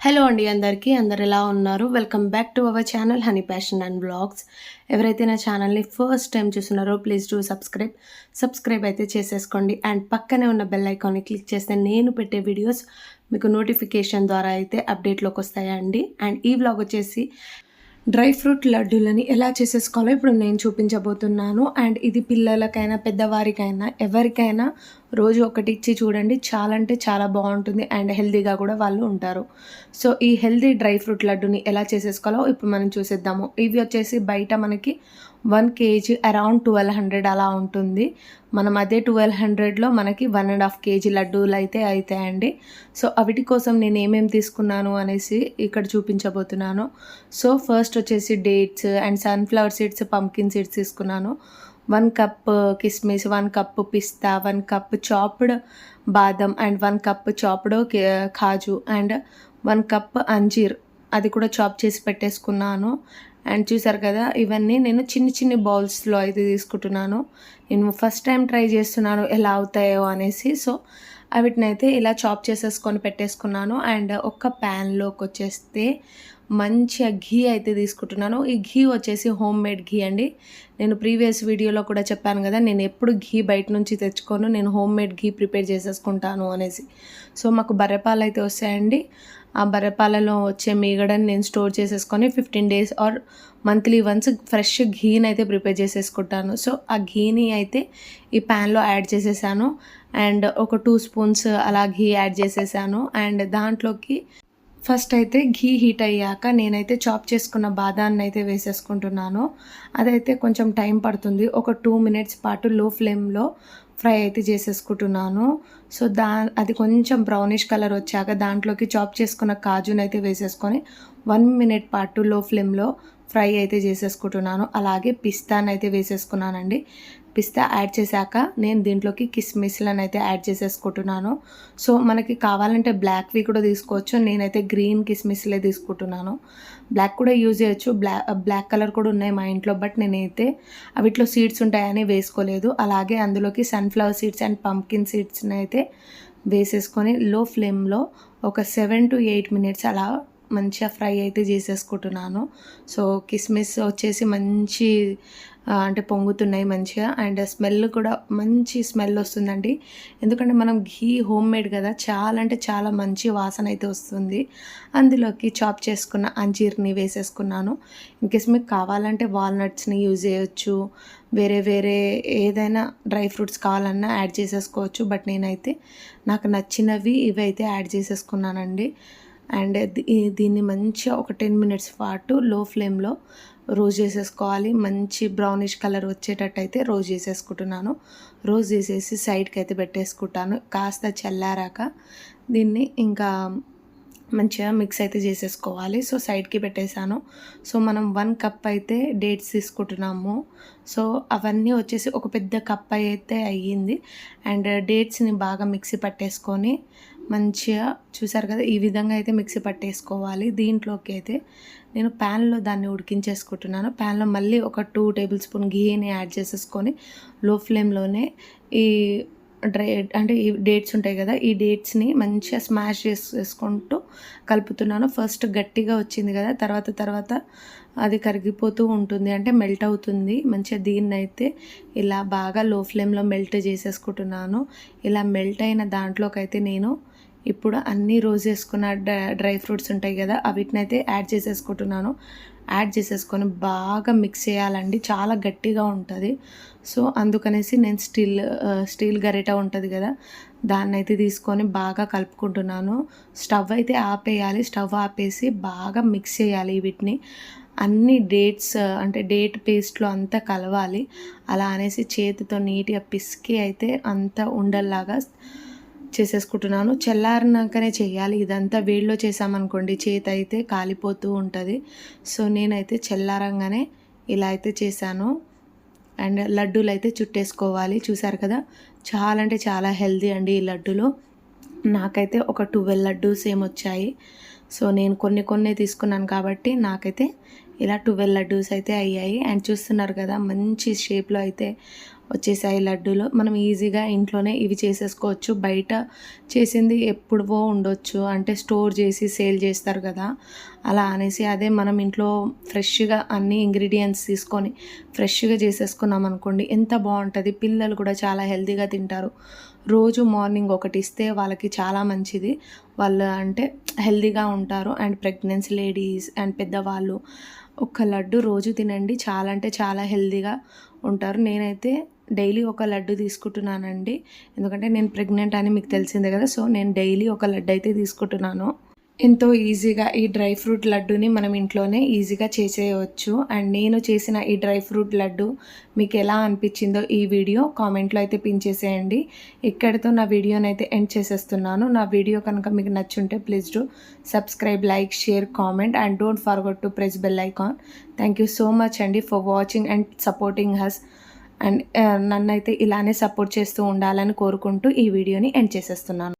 Hello అండి అందరికీ. అందరు ఎలా ఉన్నారు? Welcome back to our channel honey passion and blogs ఎవరైతే నా ఛానల్ని ఫస్ట్ టైం చూస్తున్నారో ప్లీజ్ డూ సబ్స్క్రైబ్ సబ్స్క్రైబ్ అయితే చేసేసుకోండి. అండ్ పక్కనే ఉన్న బెల్ ఐకాన్ని క్లిక్ చేస్తే నేను పెట్టే వీడియోస్ మీకు నోటిఫికేషన్ ద్వారా అయితే అప్డేట్లోకి వస్తాయండి. అండ్ ఈ వ్లాగ్ వచ్చేసి డ్రై ఫ్రూట్ లడ్డూలని ఎలా చేసేసుకోవాలో ఇప్పుడు నేను చూపించబోతున్నాను. అండ్ ఇది పిల్లలకైనా పెద్దవారికైనా ఎవరికైనా రోజు ఒకటి ఇచ్చి చూడండి. చాలా అంటే చాలా బాగుంటుంది అండ్ హెల్తీగా కూడా వాళ్ళు ఉంటారు. సో ఈ హెల్తీ డ్రై ఫ్రూట్ లడ్డుని ఎలా చేసేసుకోవాలో ఇప్పుడు మనం చూసేద్దాము. ఇవి వచ్చేసి బయట మనకి one KG around twelve hundred అలా ఉంటుంది. మనం అదే ట్వెల్వ్ హండ్రెడ్లో మనకి వన్ అండ్ హాఫ్ కేజీ లడ్డూలు అయితే అవుతాయండి సో అవిటి కోసం నేను ఏమేమి తీసుకున్నాను అనేసి ఇక్కడ చూపించబోతున్నాను. సో ఫస్ట్ వచ్చేసి dates and sunflower seeds pumpkin seeds తీసుకున్నాను. వన్ కప్ కిస్మిస్ వన్ కప్ పిస్తా వన్ కప్ చాప్డ్ బాదం అండ్ వన్ కప్ చాప్డ్ కాజు అండ్ వన్ కప్ అంజీర్ అది కూడా చాప్ చేసి పెట్టేసుకున్నాను. అండ్ చూసారు కదా ఇవన్నీ నేను చిన్న చిన్న బౌల్స్లో అయితే తీసుకుంటున్నాను. నేను ఫస్ట్ టైం ట్రై చేస్తున్నాను ఎలా అవుతాయో అనేసి. సో వీటిని అయితే ఇలా చాప్ చేసేసుకొని పెట్టేసుకున్నాను. అండ్ ఒక ప్యాన్లోకి వచ్చేస్తే మంచిగా ఘీ అయితే తీసుకుంటున్నాను. ఈ ఘీ వచ్చేసి హోమ్ మేడ్ ఘీ అండి. నేను ప్రీవియస్ వీడియోలో కూడా చెప్పాను కదా నేను ఎప్పుడు ఘీ బయట నుంచి తెచ్చుకోను నేను హోమ్ మేడ్ ఘీ ప్రిపేర్ చేసేసుకుంటాను అనేసి. సో మాకు బర్రెపాలు అయితే వస్తాయండి. ఆ బర్రెపాలలో వచ్చే మీగడని నేను స్టోర్ చేసేసుకొని fifteen days or monthly once fresh ఘీని అయితే ప్రిపేర్ చేసేసుకుంటాను. సో ఆ ఘీని అయితే ఈ ప్యాన్లో యాడ్ చేసేసాను. అండ్ ఒక టూ స్పూన్స్ అలా ఘీ యాడ్ చేసేసాను. అండ్ దాంట్లోకి ఫస్ట్ అయితే ఘీ హీట్ అయ్యాక నేనైతే చాప్ చేసుకున్న బాదాన్ని అయితే వేసేసుకుంటున్నాను. అదైతే కొంచెం టైం పడుతుంది. ఒక టూ మినిట్స్ పాటు లో ఫ్లేమ్లో ఫ్రై అయితే చేసేసుకుంటున్నాను. సో దా అది కొంచెం బ్రౌనిష్ కలర్ వచ్చాక దాంట్లోకి చాప్ చేసుకున్న కాజుని అయితే వేసేసుకొని వన్ మినిట్ పాటు లో ఫ్లేమ్లో ఫ్రై అయితే చేసేసుకుంటున్నాను. అలాగే పిస్తాను అయితే వేసేసుకున్నానండి. పిస్తా యాడ్ చేశాక నేను దీంట్లోకి కిస్మిస్లను అయితే యాడ్ చేసేసుకుంటున్నాను. సో మనకి కావాలంటే బ్లాక్వి కూడా తీసుకోవచ్చు. నేనైతే గ్రీన్ కిస్మిస్లే తీసుకుంటున్నాను. బ్లాక్ కూడా యూజ్ చేయొచ్చు. బ్లాక్ బ్లాక్ కలర్ కూడా ఉన్నాయి మా ఇంట్లో బట్ నేనైతే అవిట్లో సీడ్స్ ఉంటాయని వేసుకోలేదు. అలాగే అందులోకి సన్ఫ్లవర్ సీడ్స్ అండ్ పంకిన్ సీడ్స్ని అయితే వేసేసుకొని లో ఫ్లేమ్లో ఒక సెవెన్ టు ఎయిట్ మినిట్స్ అలా మంచిగా ఫ్రై అయితే చేసేసుకుంటున్నాను. సో కిస్మిస్ వచ్చేసి మంచి అంటే పొంగుతున్నాయి మంచిగా. అండ్ స్మెల్ కూడా మంచి స్మెల్ వస్తుందండి. ఎందుకంటే మనం ఘీ హోమ్ మేడ్ కదా చాలా అంటే చాలా మంచి వాసన అయితే వస్తుంది. అందులోకి చాప్ చేసుకున్న అంజీర్ని వేసేసుకున్నాను. ఇన్కేస్ మీకు కావాలంటే వాల్నట్స్ని యూజ్ చేయొచ్చు. వేరే వేరే ఏదైనా డ్రై ఫ్రూట్స్ కావాలన్నా యాడ్ చేసేసుకోవచ్చు. బట్ నేనైతే నాకు నచ్చినవి ఇవి అయితే యాడ్ చేసేసుకున్నానండి. అండ్ దీన్ని మంచిగా ఒక టెన్ మినిట్స్ పాటు లో ఫ్లేమ్లో రోజ్ చేసేసుకోవాలి. మంచి బ్రౌనిష్ కలర్ వచ్చేటట్టు అయితే రోజ్ చేసేసుకుంటున్నాను. రోజ్ చేసేసి సైడ్కి అయితే పెట్టేసుకుంటాను. కాస్త చల్లారాక దీన్ని ఇంకా మంచిగా మిక్స్ అయితే చేసేసుకోవాలి. సో సైడ్కి పెట్టేశాను. సో మనం వన్ కప్ అయితే డేట్స్ తీసుకుంటున్నాము. సో అవన్నీ వచ్చేసి ఒక పెద్ద కప్ అయితే అయ్యింది. అండ్ డేట్స్ని బాగా మిక్సీ పట్టేసుకొని మంచిగా చూసారు కదా ఈ విధంగా అయితే మిక్సీ పట్టేసుకోవాలి. దీంట్లోకి అయితే నేను ప్యాన్లో దాన్ని ఉడికించేసుకుంటున్నాను. ప్యాన్లో మళ్ళీ ఒక టూ టేబుల్ స్పూన్ గీని యాడ్ చేసేసుకొని లో ఫ్లేమ్లోనే ఈ డ్రై అంటే ఈ డేట్స్ ఉంటాయి కదా ఈ డేట్స్ని మంచిగా స్మాష్ చేసేసుకుంటూ కలుపుతున్నాను. ఫస్ట్ గట్టిగా వచ్చింది కదా తర్వాత తర్వాత అది కరిగిపోతూ ఉంటుంది అంటే మెల్ట్ అవుతుంది. మంచిగా దీన్ని అయితే ఇలా బాగా లో ఫ్లేమ్లో మెల్ట్ చేసేసుకుంటున్నాను. ఇలా మెల్ట్ అయిన దాంట్లోకి అయితే నేను ఇప్పుడు అన్ని రోజు వేసుకున్న డ్రై ఫ్రూట్స్ ఉంటాయి కదా వీటిని అయితే యాడ్ చేసేసుకుంటున్నాను. యాడ్ చేసేసుకొని బాగా మిక్స్ చేయాలండి. చాలా గట్టిగా ఉంటుంది. సో అందుకనేసి నేను స్టీల్ స్టీల్ గరిట ఉంటుంది కదా దాన్ని అయితే తీసుకొని బాగా కలుపుకుంటున్నాను. స్టవ్ అయితే ఆపేయాలి. స్టవ్ ఆపేసి బాగా మిక్స్ చేయాలి వీటిని. అన్ని డేట్స్ అంటే డేట్ పేస్ట్లో అంతా కలవాలి. అలా అనేసి చేతితో నీట్గా పిసికి అయితే అంతా ఉండల్లాగా చేసేసుకుంటున్నాను. చల్లారినాకనే చేయాలి ఇదంతా వేడిలో చేసామనుకోండి చేతి అయితే కాలిపోతూ ఉంటుంది. సో నేనైతే చల్లారంగానే ఇలా అయితే చేశాను. అండ్ లడ్డూలు అయితే చుట్టేసుకోవాలి. చూసారు కదా? చాలా అంటే చాలా హెల్దీ అండి ఈ లడ్డూలు. నాకైతే ఒక ట్వెల్వ్ లడ్డూస్ ఏమొచ్చాయి సో నేను కొన్ని కొన్ని తీసుకున్నాను కాబట్టి నాకైతే ఇలా ట్వెల్వ్ లడ్డూస్ అయితే అయ్యాయి. అండ్ చూస్తున్నారు కదా? మంచి షేప్లో అయితే వచ్చేసాయి లడ్డూలు. మనం ఈజీగా ఇంట్లోనే ఇవి చేసేసుకోవచ్చు. బయట చేసింది ఎప్పుడువో ఉండొచ్చు. అంటే స్టోర్ చేసి సేల్ చేస్తారు కదా. అలా అనేసి అదే మనం ఇంట్లో ఫ్రెష్గా అన్ని ఇంగ్రీడియంట్స్ తీసుకొని ఫ్రెష్గా చేసేసుకున్నాం అనుకోండి ఎంత బాగుంటుంది. పిల్లలు కూడా చాలా హెల్తీగా తింటారు. రోజు మార్నింగ్ ఒకటి ఇస్తే వాళ్ళకి చాలా మంచిది. వాళ్ళు అంటే హెల్తీగా ఉంటారు. అండ్ ప్రెగ్నెన్సీ లేడీస్ అండ్ పెద్దవాళ్ళు ఒక లడ్డు రోజు తినండి. చాలా అంటే చాలా హెల్తీగా ఉంటారు. నేనైతే డైలీ ఒక లడ్డు తీసుకుంటున్నానండి. ఎందుకంటే నేను ప్రెగ్నెంట్ అని మీకు తెలిసిందే కదా సో నేను డైలీ ఒక లడ్డు అయితే తీసుకుంటున్నాను. ఎంతో ఈజీగా ఈ డ్రై ఫ్రూట్ లడ్డుని మనం ఇంట్లోనే ఈజీగా చేసేయవచ్చు అండ్ నేను చేసిన ఈ డ్రై ఫ్రూట్ లడ్డు మీకు ఎలా అనిపించిందో ఈ వీడియో కామెంట్లో అయితే పిన్ చేసేయండి. ఇక్కడితో నా వీడియోని అయితే ఎండ్ చేసేస్తున్నాను. నా వీడియో కనుక మీకు నచ్చుంటే please do subscribe like share comment and don't forget to press bell icon. Thank you so much అండి for watching and supporting us. And నన్నైతే ఇలానే సపోర్ట్ చేస్తూ ఉండాలని కోరుకుంటూ ఈ వీడియోని ఎండ్ చేసేస్తున్నాను.